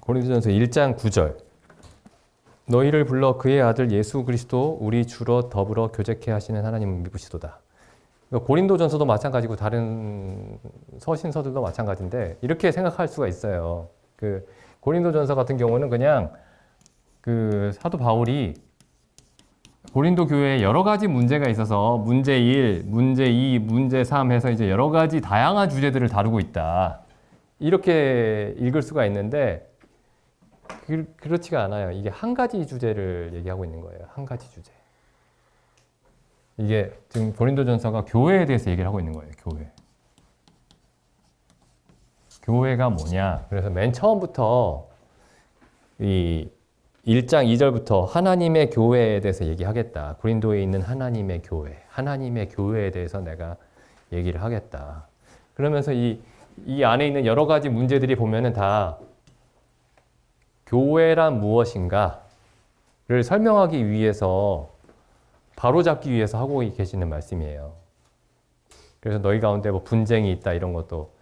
고린도전서 1장 9절. 너희를 불러 그의 아들 예수 그리스도 우리 주로 더불어 교제케 하시는 믿으시도다. 그러니까 고린도전서도 마찬가지고 다른 서신서들도 마찬가지인데 이렇게 생각할 수가 있어요. 그 고린도전서 같은 경우는 그냥 그 사도 바울이 고린도 교회에 여러 가지 문제가 있어서 문제 1, 문제 2, 문제 3 해서 이제 여러 가지 다양한 주제들을 다루고 있다. 이렇게 읽을 수가 있는데 그, 그렇지가 않아요. 이게 한 가지 주제를 얘기하고 있는 거예요. 한 가지 주제. 이게 지금 고린도전서가 교회에 대해서 얘기를 하고 있는 거예요. 교회. 교회가 뭐냐? 그래서 맨 처음부터 이 1장 2절부터 하나님의 교회에 대해서 얘기하겠다. 고린도에 있는 하나님의 교회, 하나님의 교회에 대해서 내가 얘기를 하겠다. 그러면서 이, 이 안에 있는 여러 가지 문제들이 보면은 다 교회란 무엇인가를 설명하기 위해서 바로잡기 위해서 하고 계시는 말씀이에요. 그래서 너희 가운데 뭐 분쟁이 있다 이런 것도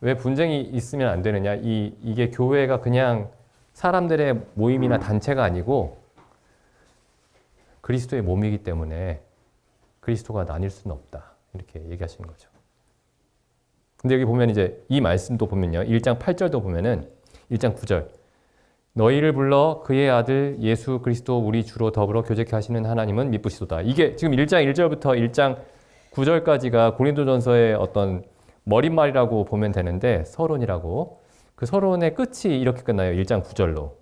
왜 분쟁이 있으면 안 되느냐? 이 이게 교회가 그냥 사람들의 모임이나 단체가 아니고 그리스도의 몸이기 때문에 그리스도가 나뉠 수는 없다. 이렇게 얘기하시는 거죠. 근데 여기 보면 이제 이 말씀도 보면요. 1장 8절도 보면은 1장 9절. 너희를 불러 그의 아들 예수 그리스도 우리 주로 더불어 교제케 하시는 하나님은 미쁘시도다. 이게 지금 1장 1절부터 1장 9절까지가 고린도전서의 어떤 머릿말이라고 보면 되는데 서론이라고 그 서론의 끝이 이렇게 끝나요. 1장 9절로.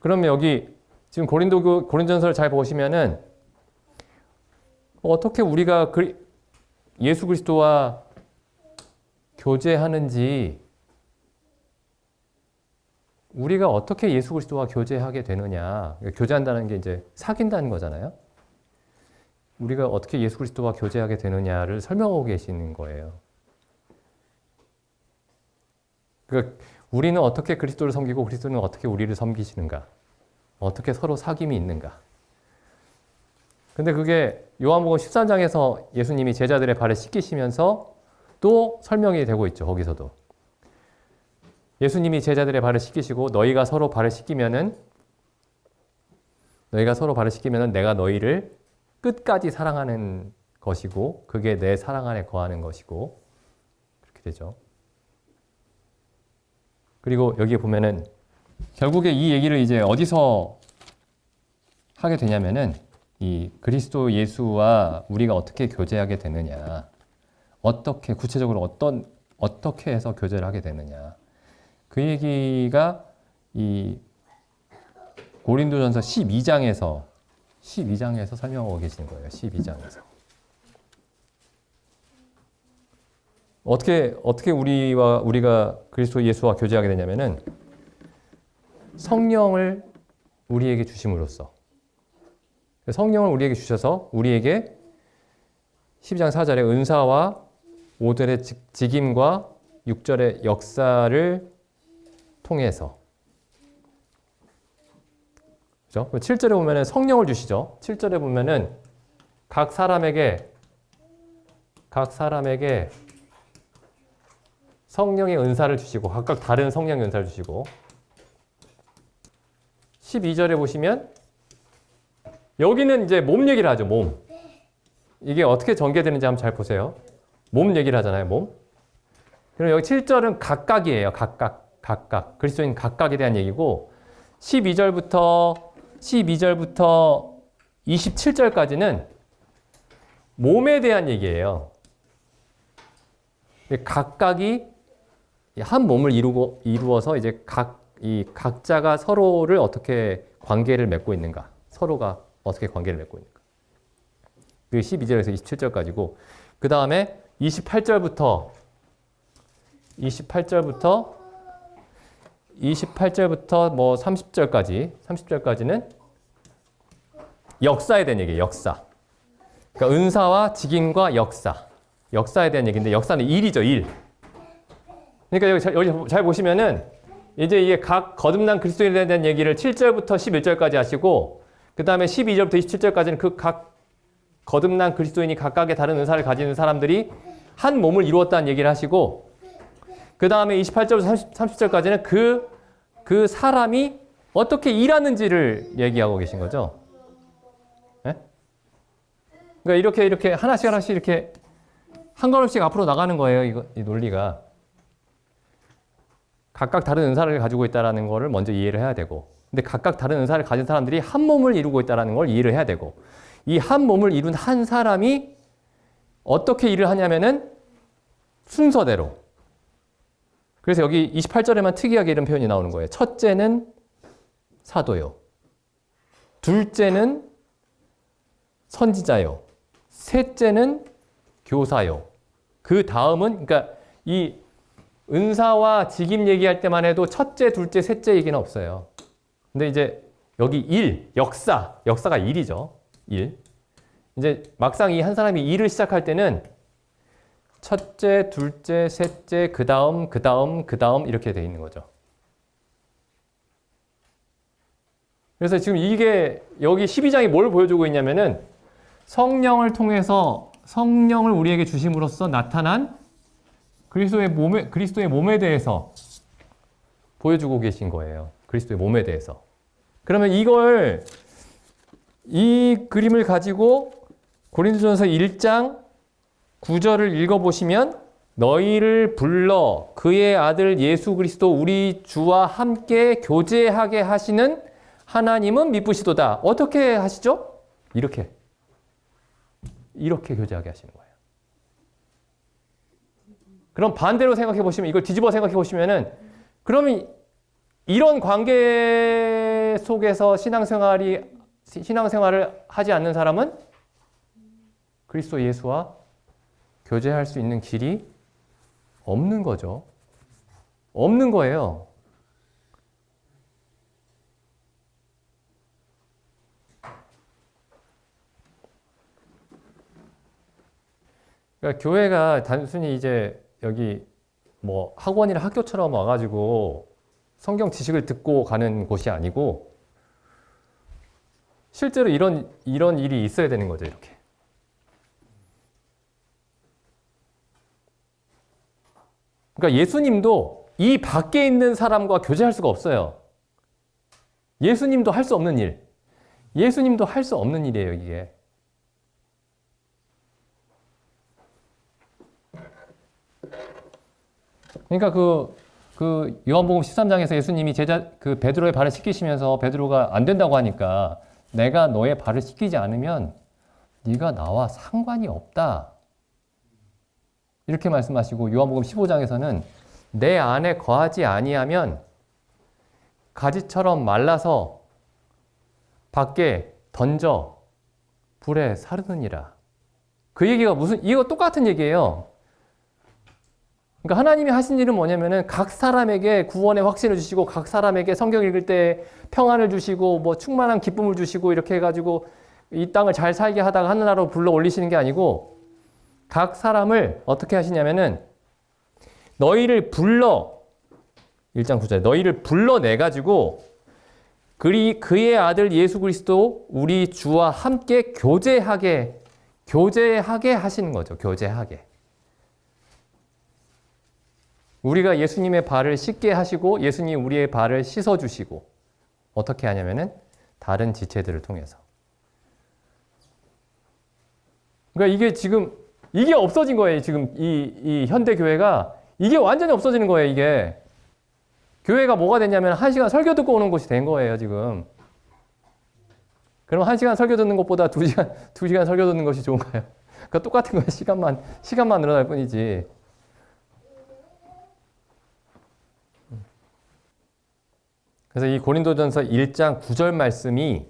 그러면 여기 지금 고린도 고린전서를 잘 보시면은 어떻게 우리가 예수 그리스도와 교제하는지 우리가 어떻게 예수 그리스도와 교제하게 되느냐. 교제한다는 게 이제 사귄다는 거잖아요. 우리가 어떻게 예수 그리스도와 교제하게 되느냐를 설명하고 계시는 거예요. 그러니까 우리는 어떻게 그리스도를 섬기고 그리스도는 어떻게 우리를 섬기시는가? 어떻게 서로 사귐이 있는가? 근데 그게 요한복음 13장에서 예수님이 제자들의 발을 씻기시면서 또 설명이 되고 있죠. 거기서도. 예수님이 제자들의 발을 씻기시고 너희가 서로 발을 씻기면은 너희가 서로 발을 씻기면은 내가 너희를 끝까지 사랑하는 것이고 그게 내 사랑 안에 거하는 것이고 그렇게 되죠. 그리고 여기에 보면은 결국에 이 얘기를 이제 어디서 하게 되냐면은 이 그리스도 예수와 우리가 어떻게 교제하게 되느냐, 어떻게 구체적으로 어떤 어떻게 해서 교제를 하게 되느냐, 그 얘기가 이 고린도전서 12장에서 12장에서 설명하고 계시는 거예요. 12장에서. 어떻게 어떻게 우리와 우리가 그리스도 예수와 교제하게 되냐면은 성령을 우리에게 주심으로써 성령을 우리에게 주셔서 우리에게 12장 4절에 은사와 5절의 직임과 6절의 역사를 통해서 그죠? 7절에 보면은 성령을 주시죠. 7절에 보면은 각 사람에게 각 사람에게 성령의 은사를 주시고 각각 다른 성령의 은사를 주시고 12절에 보시면 여기는 이제 몸 얘기를 하죠. 몸. 이게 어떻게 전개되는지 한번 잘 보세요. 몸 얘기를 하잖아요. 몸. 그럼 여기 7절은 각각이에요. 각각. 각각. 그리스도인 각각에 대한 얘기고 12절부터 12절부터 27절까지는 몸에 대한 얘기예요. 각각이 한 몸을 이루고 이루어서 이제 각 이 각자가 서로를 어떻게 관계를 맺고 있는가, 서로가 어떻게 관계를 맺고 있는가. 그 12절에서 27절까지고 그 다음에 28절부터 28절부터 28절부터 뭐 30절까지 30절까지는 역사에 대한 얘기예요. 역사. 그러니까 은사와 직임과 역사. 역사에 대한 얘기인데 역사는 일이죠, 일. 그러니까 여기 잘, 여기 잘 보시면은 이제 이게 각 거듭난 그리스도인에 대한 얘기를 7절부터 11절까지 하시고 그 다음에 12절부터 27절까지는 그 각 거듭난 그리스도인이 각각의 다른 은사를 가지는 사람들이 한 몸을 이루었다는 얘기를 하시고 그 다음에 28절부터 30, 30절까지는 그, 그 사람이 어떻게 일하는지를 얘기하고 계신 거죠. 예? 그러니까 이렇게 이렇게 하나씩 하나씩 이렇게 한 걸음씩 앞으로 나가는 거예요. 이거 이 논리가 각각 다른 은사를 가지고 있다라는 거를 먼저 이해를 해야 되고, 근데 각각 다른 은사를 가진 사람들이 한 몸을 이루고 있다라는 걸 이해를 해야 되고, 이 한 몸을 이룬 한 사람이 어떻게 일을 하냐면은 순서대로. 그래서 여기 28절에만 특이하게 이런 표현이 나오는 거예요. 첫째는 사도요. 둘째는 선지자요. 셋째는 교사요. 그 다음은 그러니까 이 은사와 직임 얘기할 때만 해도 첫째, 둘째, 셋째 얘기는 없어요. 근데 이제 여기 일, 역사, 역사가 일이죠. 일. 이제 막상 이 한 사람이 일을 시작할 때는 첫째, 둘째, 셋째, 그 다음, 그 다음, 그 다음 이렇게 돼 있는 거죠. 그래서 지금 이게 여기 12장이 뭘 보여주고 있냐면은 성령을 통해서 성령을 우리에게 주심으로써 나타난 그리스도의 몸에 그리스도의 몸에 대해서 보여주고 계신 거예요. 그리스도의 몸에 대해서. 그러면 이걸 이 그림을 가지고 고린도전서 1장 9절을 읽어 보시면 너희를 불러 그의 아들 예수 그리스도 우리 주와 함께 교제하게 하시는 하나님은 미쁘시도다. 어떻게 하시죠? 이렇게. 이렇게 교제하게 하시는 거예요. 그럼 반대로 생각해 보시면 이걸 뒤집어 생각해 보시면은 그러면 이런 관계 속에서 신앙생활이 신앙생활을 하지 않는 사람은 그리스도 예수와 교제할 수 있는 길이 없는 거죠. 없는 거예요. 그러니까 교회가 단순히 이제 여기 뭐 학원이나 학교처럼 와가지고 성경 지식을 듣고 가는 곳이 아니고 실제로 이런 이런 일이 있어야 되는 거죠 이렇게. 그러니까 예수님도 이 밖에 있는 사람과 교제할 수가 없어요. 예수님도 할 수 없는 일. 예수님도 할 수 없는 일이에요 이게. 그러니까 그, 그 요한복음 13장에서 예수님이 제자 그 베드로의 발을 씻기시면서 베드로가 안 된다고 하니까 내가 너의 발을 씻기지 않으면 네가 나와 상관이 없다. 이렇게 말씀하시고 요한복음 15장에서는 내 안에 거하지 아니하면 가지처럼 말라서 밖에 던져 불에 사르느니라. 그 얘기가 무슨 이거 똑같은 얘기예요. 그러니까 하나님이 하신 일은 뭐냐면은 각 사람에게 구원의 확신을 주시고 각 사람에게 성경 읽을 때 평안을 주시고 뭐 충만한 기쁨을 주시고 이렇게 해가지고 이 땅을 잘 살게 하다가 하늘나라로 불러 올리시는 게 아니고 각 사람을 어떻게 하시냐면은 너희를 불러 1장 9절 너희를 불러내 가지고 그리 그의 아들 예수 그리스도 우리 주와 함께 교제하게 교제하게 하시는 거죠. 교제하게. 우리가 예수님의 발을 씻게 하시고 예수님 우리의 발을 씻어 주시고 어떻게 하냐면은 다른 지체들을 통해서. 그러니까 이게 지금 이게 없어진 거예요. 지금 이, 이 현대 교회가 이게 완전히 없어지는 거예요. 이게 교회가 뭐가 됐냐면 한 시간 설교 듣고 오는 곳이 된 거예요. 지금. 그럼 한 시간 설교 듣는 것보다 두 시간 두 시간 설교 듣는 것이 좋은가요? 그러니까 똑같은 거예요. 시간만 시간만 늘어날 뿐이지. 그래서 이 고린도전서 1장 9절 말씀이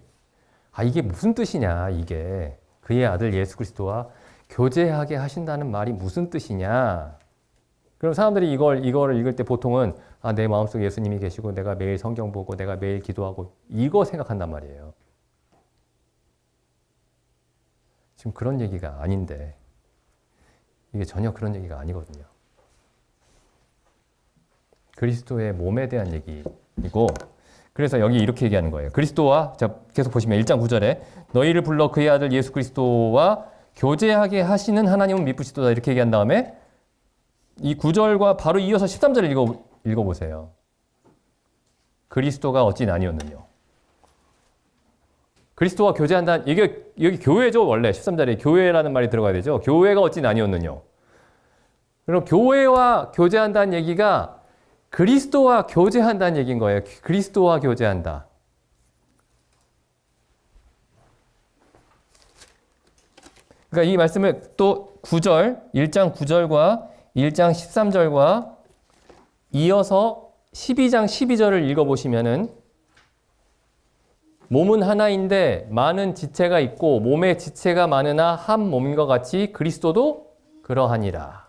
아 이게 무슨 뜻이냐 이게 그의 아들 예수 그리스도와 교제하게 하신다는 말이 무슨 뜻이냐? 그럼 사람들이 이걸 이거를 읽을 때 보통은 아 내 마음속에 예수님이 계시고 내가 매일 성경 보고 내가 매일 기도하고 이거 생각한단 말이에요. 지금 그런 얘기가 아닌데 이게 전혀 그런 얘기가 아니거든요. 그리스도의 몸에 대한 얘기이고 그래서 여기 이렇게 얘기하는 거예요. 그리스도와 자 계속 보시면 1장 9절에 너희를 불러 그의 아들 예수 그리스도와 교제하게 하시는 하나님은 미쁘시도다 이렇게 얘기한 다음에 이 9절과 바로 이어서 13절을 읽어, 읽어보세요. 그리스도가 어찌 나뉘었느냐. 그리스도와 교제한다. 이게 여기 교회죠 원래 13절에 교회라는 말이 들어가야 되죠. 교회가 어찌 나뉘었느냐. 그럼 교회와 교제한다는 얘기가 그리스도와 교제한다는 얘기인 거예요. 그리스도와 교제한다. 그러니까 이 말씀을 또 9절, 1장 9절과 1장 13절과 이어서 12장 12절을 읽어보시면은 몸은 하나인데 많은 지체가 있고 몸에 지체가 많으나 한 몸과 같이 그리스도도 그러하니라.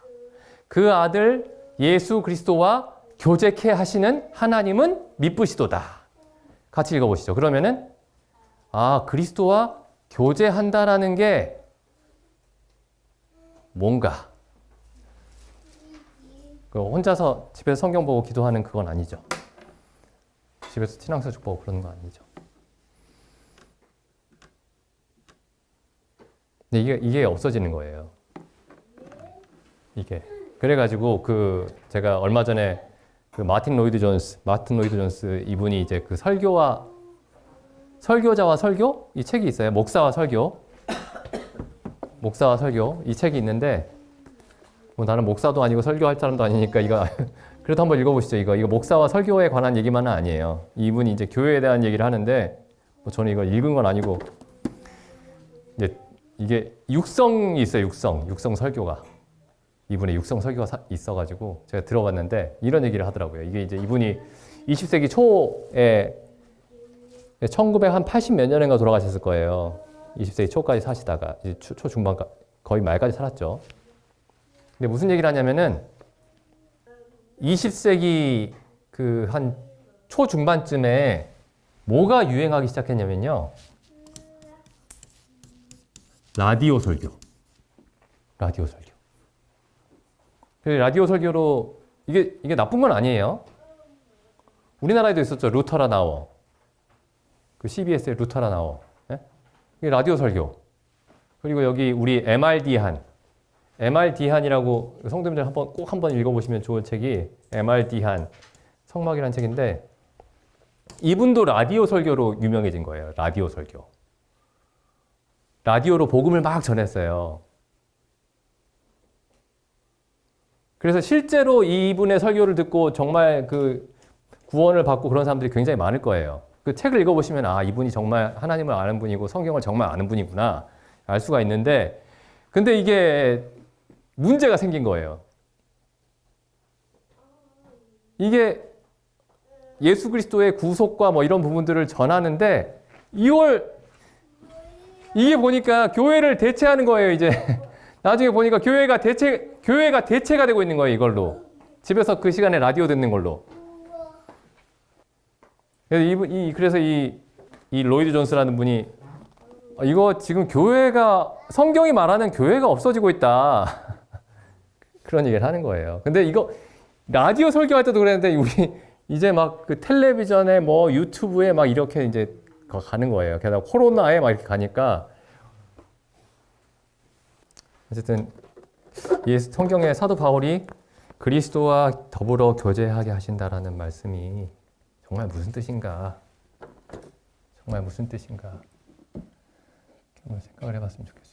그 아들 예수 그리스도와 교제케 하시는 하나님은 미쁘시도다. 같이 읽어보시죠. 그러면은 아 그리스도와 교제한다라는 게 뭔가 그 혼자서 집에서 성경 보고 기도하는 그건 아니죠. 집에서 신앙서적 보고 그러는 거 아니죠. 이게 이게 없어지는 거예요. 이게 그래가지고 그 제가 얼마 전에 그 마틴 로이드 존스 마틴 로이드 존스 이분이 이제 그 설교와 설교자와 설교 이 책이 있어요. 목사와 설교 목사와 설교 이 책이 있는데 뭐 나는 목사도 아니고 설교할 사람도 아니니까 이거 그래도 한번 읽어보시죠. 이거 이거 목사와 설교에 관한 얘기만은 아니에요. 이분이 이제 교회에 대한 얘기를 하는데 뭐 저는 이걸 읽은 건 아니고 이제 이게 육성이 있어요. 육성 육성 설교가 이분의 육성 설교가 사- 있어가지고 제가 들어봤는데 이런 얘기를 하더라고요. 이게 이제 이분이 20세기 초에 1980 몇 년인가 돌아가셨을 거예요. 20세기 초까지 사시다가 이제 초, 초중반 거의 말까지 살았죠. 근데 무슨 얘기를 하냐면은 20세기 그 한 초중반쯤에 뭐가 유행하기 시작했냐면요. 라디오 설교. 라디오 설교. 그 라디오 설교로 이게 이게 나쁜 건 아니에요. 우리나라에도 있었죠. 루터라 나워. 그 CBS의 루터라 나워. 라디오 설교. 그리고 여기 우리 MRD 한 MRD 한이라고 성도님들 한번 꼭 한번 읽어보시면 좋은 책이 MRD 한 성막이라는 책인데 이분도 라디오 설교로 유명해진 거예요. 라디오 설교. 라디오로 복음을 막 전했어요. 그래서 실제로 이분의 설교를 듣고 정말 그 구원을 받고 그런 사람들이 굉장히 많을 거예요. 그 책을 읽어보시면 아 이분이 정말 하나님을 아는 분이고 성경을 정말 아는 분이구나 알 수가 있는데 근데 이게 문제가 생긴 거예요. 이게 예수 그리스도의 구속과 뭐 이런 부분들을 전하는데 이걸 이게 보니까 교회를 대체하는 거예요, 이제. 나중에 보니까 교회가 대체 교회가 대체가 되고 있는 거예요, 이걸로. 집에서 그 시간에 라디오 듣는 걸로. 그래서 이 그래서 이, 이 로이드 존스라는 분이 어, 이거 지금 교회가 성경이 말하는 교회가 없어지고 있다. 그런 얘기를 하는 거예요. 근데 이거 라디오 설교할 때도 그랬는데 우리 이제 막 그 텔레비전에 뭐 유튜브에 막 이렇게 이제 가- 가는 거예요. 게다가 코로나에 막 이렇게 가니까 어쨌든 이 성경의 사도 바울이 그리스도와 더불어 교제하게 하신다라는 말씀이 정말 무슨 뜻인가? 정말 무슨 뜻인가? 한번 생각을 해봤으면 좋겠어요.